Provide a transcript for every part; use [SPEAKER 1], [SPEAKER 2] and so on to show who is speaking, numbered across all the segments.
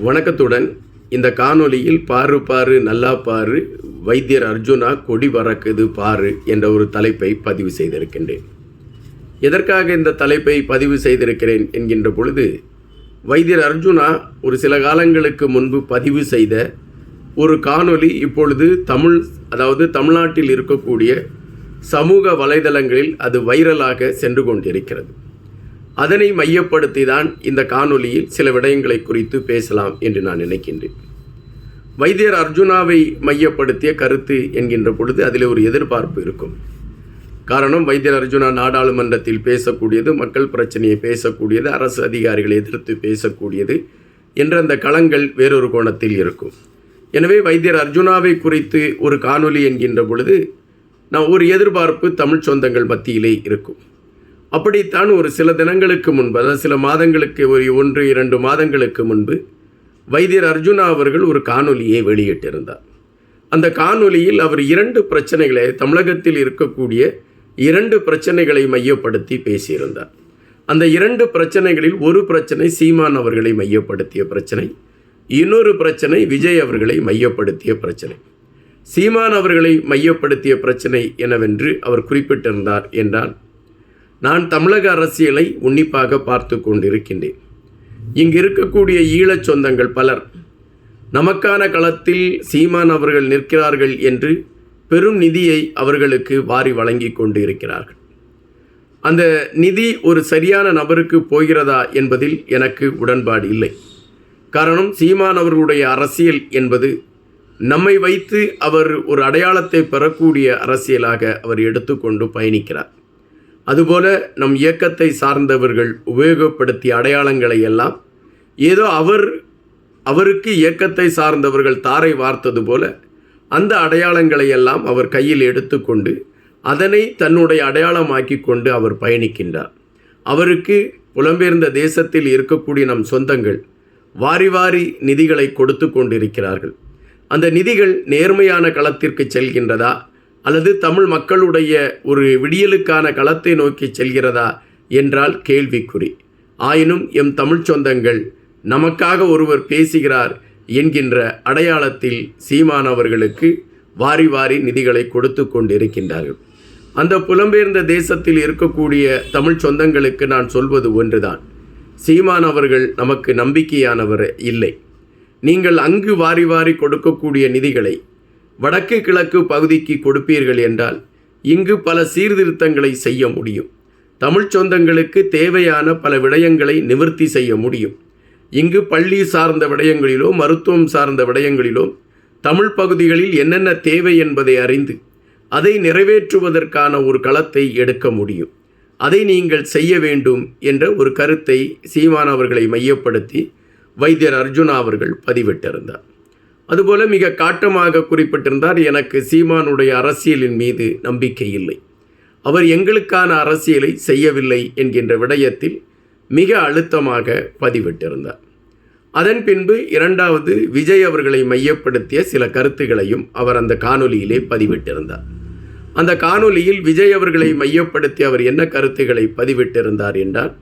[SPEAKER 1] வணக்கத்துடன். இந்த காணொலியில் பாரு பாரு நல்லா பாரு வைத்தியர் அர்ஜுனா கொடி பறக்குது பாரு என்ற ஒரு தலைப்பை பதிவு செய்திருக்கின்றேன். எதற்காக இந்த தலைப்பை பதிவு செய்திருக்கிறேன் என்கின்ற பொழுது வைத்தியர் அர்ஜுனா ஒரு சில காலங்களுக்கு முன்பு பதிவு செய்த ஒரு காணொலி இப்பொழுது தமிழ் அதாவது தமிழ்நாட்டில் இருக்கக்கூடிய சமூக வலைதளங்களில் அது வைரலாக சென்று கொண்டிருக்கிறது. அதனை மையப்படுத்தி தான் இந்த காணொலியில் சில விடயங்களை குறித்து பேசலாம் என்று நான் நினைக்கின்றேன். வைத்தியர் அர்ஜுனாவை மையப்படுத்திய கருத்து என்கின்ற பொழுது அதில் ஒரு எதிர்பார்ப்பு இருக்கும். காரணம் வைத்தியர் அர்ஜுனா நாடாளுமன்றத்தில் பேசக்கூடியது மக்கள் பிரச்சனையை பேசக்கூடியது அரசு அதிகாரிகளை எதிர்த்து பேசக்கூடியது என்ற அந்த களங்கள் வேறொரு கோணத்தில் இருக்கும். எனவே வைத்தியர் அர்ஜுனாவை குறித்து ஒரு காணொலி என்கின்ற பொழுது நான் ஒரு எதிர்பார்ப்பு தமிழ் சொந்தங்கள் மத்தியிலே இருக்கும். அப்படித்தான் ஒரு சில தினங்களுக்கு முன்பு அதாவது சில மாதங்களுக்கு ஒரு ஒன்று இரண்டு மாதங்களுக்கு முன்பு வைத்தியர் அர்ஜுனா அவர்கள் ஒரு காணொலியை வெளியிட்டிருந்தார். அந்த காணொலியில் அவர் இரண்டு பிரச்சனைகளை தமிழகத்தில் இருக்கக்கூடிய இரண்டு பிரச்சனைகளை மையப்படுத்தி பேசியிருந்தார். அந்த இரண்டு பிரச்சனைகளில் ஒரு பிரச்சனை சீமான் அவர்களை மையப்படுத்திய பிரச்சனை இன்னொரு பிரச்சனை விஜய் அவர்களை மையப்படுத்திய பிரச்சனை. சீமான் அவர்களை மையப்படுத்திய பிரச்சனை எனவென்று அவர் குறிப்பிட்டிருந்தார் என்றால் நான் தமிழக அரசியலை உன்னிப்பாக பார்த்து கொண்டிருக்கின்றேன். இங்கு இருக்கக்கூடிய ஈழச் சொந்தங்கள் பலர் நமக்கான களத்தில் சீமான் அவர்கள் நிற்கிறார்கள் என்று பெரும் நிதியை அவர்களுக்கு வாரி வழங்கி கொண்டு இருக்கிறார்கள் அந்த நிதி ஒரு சரியான நபருக்கு போகிறதா என்பதில் எனக்கு உடன்பாடு இல்லை. காரணம் சீமான் அவர்களுடைய அரசியல் என்பது நம்மை வைத்து அவர் ஒரு அடையாளத்தை பெறக்கூடிய அரசியலாக அவர் எடுத்துக்கொண்டு பயணிக்கிறார். அதுபோல நம் இயக்கத்தை சார்ந்தவர்கள் உபயோகப்படுத்திய அடையாளங்களை எல்லாம் ஏதோ அவர் அவருக்கு இயக்கத்தை சார்ந்தவர்கள் தாரை வார்த்தது போல அந்த அடையாளங்களை எல்லாம் அவர் கையில் எடுத்துக்கொண்டு அதனை தன்னுடைய அடையாளமாக்கி கொண்டு அவர் பயணிக்கின்றார். அவருக்கு புலம்பெயர்ந்த தேசத்தில் இருக்கக்கூடிய நம் சொந்தங்கள் வாரி வாரி நிதிகளை கொடுத்து கொண்டிருக்கிறார்கள். அந்த நிதிகள் நேர்மையான களத்திற்கு செல்கின்றதா? அல்லது தமிழ் மக்களுடைய ஒரு விடியலுக்கான களத்தை நோக்கி செல்கிறதா என்றால் கேள்விக்குறி. ஆயினும் எம் தமிழ் சொந்தங்கள் நமக்காக ஒருவர் பேசுகிறார் என்கின்ற அடையாளத்தில் சீமான் அவர்களுக்கு வாரி வாரி நிதிகளை கொடுத்து கொண்டிருக்கின்றார்கள். அந்த புலம்பெயர்ந்த தேசத்தில் இருக்கக்கூடிய தமிழ் சொந்தங்களுக்கு நான் சொல்வது ஒன்றுதான். சீமான் அவர்கள் நமக்கு நம்பிக்கையானவர் இல்லை. நீங்கள் அங்கு வாரி வாரி கொடுக்கக்கூடிய நிதிகளை வடக்கு கிழக்கு பகுதிக்கு கொடுப்பீர்கள் என்றால் இங்கு பல சீர்திருத்தங்களை செய்ய முடியும். தமிழ் சொந்தங்களுக்கு தேவையான பல விடயங்களை நிவர்த்தி செய்ய முடியும். இங்கு பள்ளி சார்ந்த விடயங்களிலோ மருத்துவம் சார்ந்த விடயங்களிலோ தமிழ் பகுதிகளில் என்னென்ன தேவை என்பதை அறிந்து அதை நிறைவேற்றுவதற்கான ஒரு களத்தை எடுக்க முடியும். அதை நீங்கள் செய்ய வேண்டும் என்ற ஒரு கருத்தை சீமான் அவர்களை மையப்படுத்தி வைத்தியர் அர்ஜுனா அவர்கள் பதிவிட்டிருந்தார். அதுபோல மிக காட்டமாக குறிப்பிட்டிருந்தார் எனக்கு சீமானுடைய அரசியலின் மீது நம்பிக்கை இல்லை. அவர் எங்களுக்கான அரசியலை செய்யவில்லை என்கின்ற விடயத்தில் மிக அழுத்தமாக பதிவிட்டிருந்தார். அதன் பின்பு இரண்டாவது விஜய் அவர்களை மையப்படுத்திய சில கருத்துகளையும் அவர் அந்த காணொலியிலே பதிவிட்டிருந்தார். அந்த காணொலியில் விஜய் அவர்களை மையப்படுத்தி அவர் என்ன கருத்துக்களை பதிவிட்டிருந்தார் என்றால்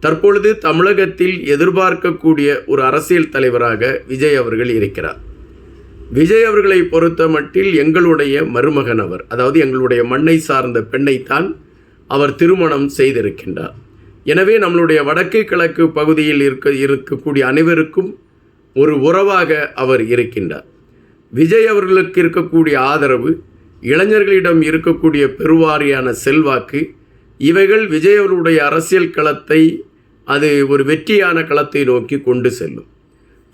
[SPEAKER 1] தற்பொழுது தமிழகத்தில் எதிர்பார்க்கக்கூடிய ஒரு அரசியல் தலைவராக விஜய் அவர்கள் இருக்கிறார். விஜய் அவர்களை பொறுத்த மட்டில் எங்களுடைய மருமகன் அவர். அதாவது எங்களுடைய மண்ணை சார்ந்த பெண்ணைத்தான் அவர் திருமணம் செய்திருக்கின்றார். எனவே நம்மளுடைய வடக்கு கிழக்கு பகுதியில் இருக்க இருக்கக்கூடிய அனைவருக்கும் ஒரு உறவாக அவர் இருக்கின்றார். விஜய் அவர்களுக்கு இருக்கக்கூடிய ஆதரவு இளைஞர்களிடம் இருக்கக்கூடிய பெருவாரியான செல்வாக்கு இவைகள் விஜய் அவர்களுடைய அரசியல் களத்தை அது ஒரு வெற்றியான களத்தை நோக்கி கொண்டு செல்லும்.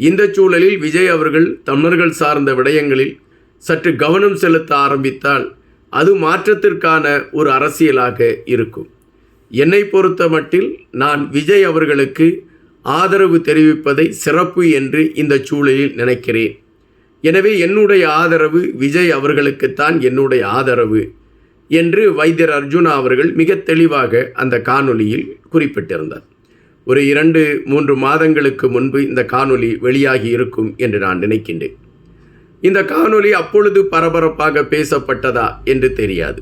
[SPEAKER 1] இந்த சூழலில் விஜய் அவர்கள் தமிழர்கள் சார்ந்த விடயங்களில் சற்று கவனம் செலுத்த ஆரம்பித்தால் அது மாற்றத்திற்கான ஒரு அரசியலாக இருக்கும். என்னை பொறுத்த மட்டில் நான் விஜய் அவர்களுக்கு ஆதரவு தெரிவிப்பதை சிறப்பு என்று இந்த சூழலில் நினைக்கிறேன். எனவே என்னுடைய ஆதரவு விஜய் அவர்களுக்குத்தான் என்னுடைய ஆதரவு என்று வைத்தியர் அர்ஜுனா அவர்கள் மிக தெளிவாக அந்த காணொளியில் குறிப்பிட்டிருந்தார். ஒரு இரண்டு மூன்று மாதங்களுக்கு முன்பு இந்த காணொலி வெளியாகி இருக்கும் என்று நான் நினைக்கின்றேன். இந்த காணொலி அப்பொழுது பரபரப்பாக பேசப்பட்டதா என்று தெரியாது.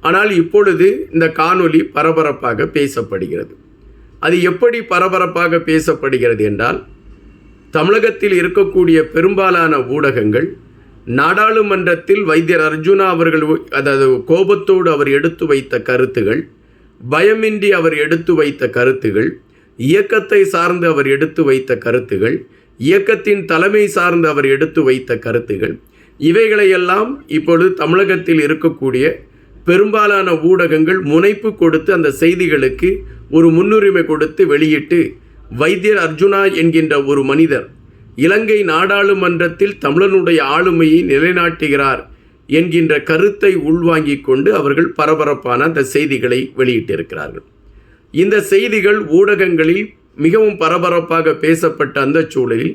[SPEAKER 1] ஆனால் இப்பொழுது இந்த காணொலி பரபரப்பாக பேசப்படுகிறது. அது எப்படி பரபரப்பாக பேசப்படுகிறது என்றால் தமிழகத்தில் இருக்கக்கூடிய பெரும்பாலான ஊடகங்கள் நாடாளுமன்றத்தில் வைத்தியர் அர்ஜுனா அவர்கள் அதாவது கோபத்தோடு அவர் எடுத்து வைத்த கருத்துகள் பயமின்றி அவர் எடுத்து வைத்த கருத்துகள் இயக்கத்தை சார்ந்து அவர் எடுத்து வைத்த கருத்துகள் இயக்கத்தின் தலைமை சார்ந்து அவர் எடுத்து வைத்த கருத்துகள் இவைகளையெல்லாம் இப்பொழுது தமிழகத்தில் இருக்கக்கூடிய பெரும்பாலான ஊடகங்கள் முனைப்பு கொடுத்து அந்த செய்திகளுக்கு ஒரு முன்னுரிமை கொடுத்து வெளியிட்டு வைத்தியர் அர்ஜுனா என்கின்ற ஒரு மனிதர் இலங்கை நாடாளுமன்றத்தில் தமிழனுடைய ஆளுமையை நிலைநாட்டுகிறார் என்கின்ற கருத்தை உள்வாங்கிக் கொண்டு அவர்கள் பரபரப்பான அந்த செய்திகளை வெளியிட்டிருக்கிறார்கள். இந்த செய்திகள் ஊடகங்களில் மிகவும் பரபரப்பாக பேசப்பட்ட அந்த சூழலில்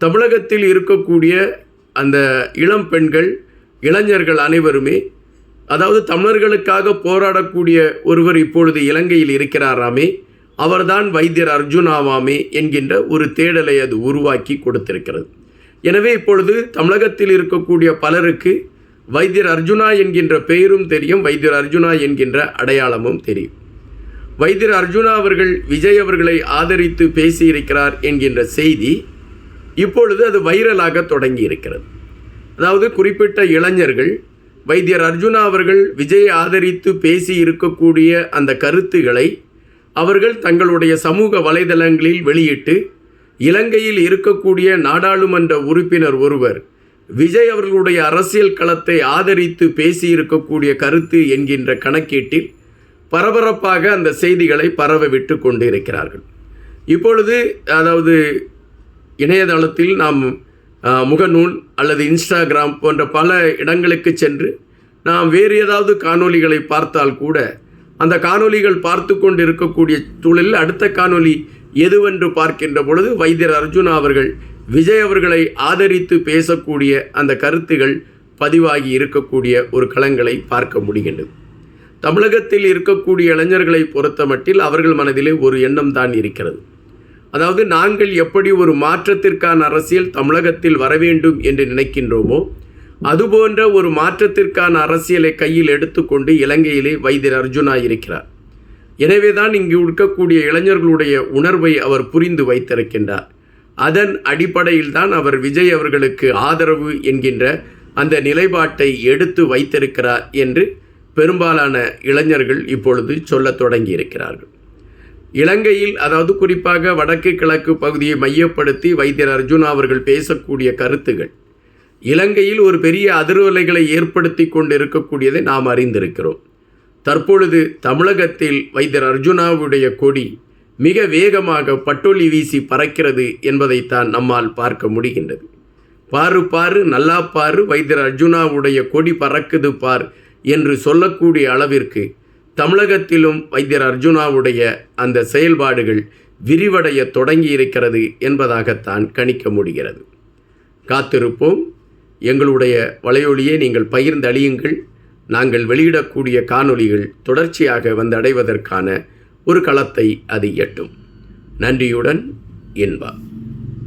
[SPEAKER 1] தமிழகத்தில் இருக்கக்கூடிய அந்த இளம் பெண்கள் இளைஞர்கள் அனைவருமே அதாவது தமிழர்களுக்காக போராடக்கூடிய ஒருவர் இப்பொழுது இலங்கையில் இருக்கிறாராமே அவர்தான் வைத்தியர் அர்ஜுனாவாமே என்கின்ற ஒரு தேடலை அது உருவாக்கி கொடுத்திருக்கிறது. எனவே இப்பொழுது தமிழகத்தில் இருக்கக்கூடிய பலருக்கு வைத்தியர் அர்ஜுனா என்கின்ற பெயரும் தெரியும் வைத்தியர் அர்ஜுனா என்கின்ற அடையாளமும் தெரியும். வைத்தியர் அர்ஜுனா அவர்கள் விஜய் அவர்களை ஆதரித்து பேசியிருக்கிறார் என்கின்ற செய்தி இப்பொழுது அது வைரலாக தொடங்கி இருக்கிறது அதாவது குறிப்பிட்ட இளைஞர்கள் வைத்தியர் அர்ஜுனா அவர்கள் விஜய் ஆதரித்து பேசி இருக்கக்கூடிய அந்த கருத்துகளை அவர்கள் தங்களுடைய சமூக வலைதளங்களில் வெளியிட்டு இலங்கையில் இருக்கக்கூடிய நாடாளுமன்ற உறுப்பினர் ஒருவர் விஜய் அவர்களுடைய அரசியல் களத்தை ஆதரித்து பேசியிருக்கக்கூடிய கருத்து என்கின்ற கணக்கீட்டில் பரபரப்பாக அந்த செய்திகளை பரவ விட்டு கொண்டிருக்கிறார்கள். இப்பொழுது அதாவது இணையதளத்தில் நாம் முகநூல் அல்லது இன்ஸ்டாகிராம் போன்ற பல இடங்களுக்கு சென்று நாம் வேறு ஏதாவது காணொளிகளை பார்த்தால் கூட அந்த காணொலிகள் பார்த்து கொண்டு இருக்கக்கூடிய சூழலில் அடுத்த காணொலி எதுவென்று பார்க்கின்ற பொழுது வைத்தியர் அர்ஜுனா அவர்கள் விஜய் அவர்களை ஆதரித்து பேசக்கூடிய அந்த கருத்துகள் பதிவாகி இருக்கக்கூடிய ஒரு களங்களை பார்க்க முடிகின்றது. தமிழகத்தில் இருக்கக்கூடிய இளைஞர்களை பொறுத்தமட்டில் அவர்கள் மனதிலே ஒரு எண்ணம் தான் இருக்கிறது. அதாவது நாங்கள் எப்படி ஒரு மாற்றத்திற்கான அரசியல் தமிழகத்தில் வர வேண்டும் என்று நினைக்கின்றோமோ அதுபோன்ற ஒரு மாற்றத்திற்கான அரசியலை கையில் எடுத்துக்கொண்டு இலங்கையிலே வைத்தியர் அர்ஜுனா இருக்கிறார். எனவேதான் இங்கு இருக்கக்கூடிய இளைஞர்களுடைய உணர்வை அவர் புரிந்து வைத்திருக்கின்றார். அதன் அடிப்படையில் தான் அவர் விஜய் அவர்களுக்கு ஆதரவு என்கின்ற அந்த நிலைப்பாட்டை எடுத்து வைத்திருக்கிறார் என்று பெரும்பாலான இளைஞர்கள் இப்பொழுது சொல்லத் தொடங்கி இருக்கிறார்கள் இலங்கையில் அதாவது குறிப்பாக வடக்கு கிழக்கு பகுதியை மையப்படுத்தி வைத்தியர் அர்ஜுனா அவர்கள் பேசக்கூடிய கருத்துகள் இலங்கையில் ஒரு பெரிய அதிர்வலைகளை ஏற்படுத்தி கொண்டு இருக்கக்கூடியதை நாம் அறிந்திருக்கிறோம். தற்பொழுது தமிழகத்தில் வைத்தியர் அர்ஜுனாவுடைய கொடி மிக வேகமாக பட்டொலி வீசி பறக்கிறது என்பதைத்தான் நம்மால் பார்க்க முடிகின்றது. பாரு பாரு நல்லா பாரு வைத்தியர் அர்ஜுனாவுடைய கொடி பறக்குது பார் என்று சொல்லக்கூடிய அளவிற்கு தமிழகத்திலும் வைத்தியர் அர்ஜுனாவுடைய அந்த செயல்பாடுகள் விரிவடைய தொடங்கி இருக்கிறது என்பதாகத்தான் கணிக்க முடிகிறது. காத்திருப்போம். எங்களுடைய வலையொலியை நீங்கள் பகிர்ந்தளியுங்கள் நாங்கள் வெளியிடக்கூடிய காணொளிகள் தொடர்ச்சியாக வந்தடைவதற்கான ஒரு களத்தை அது எட்டும். நன்றியுடன் இன்பா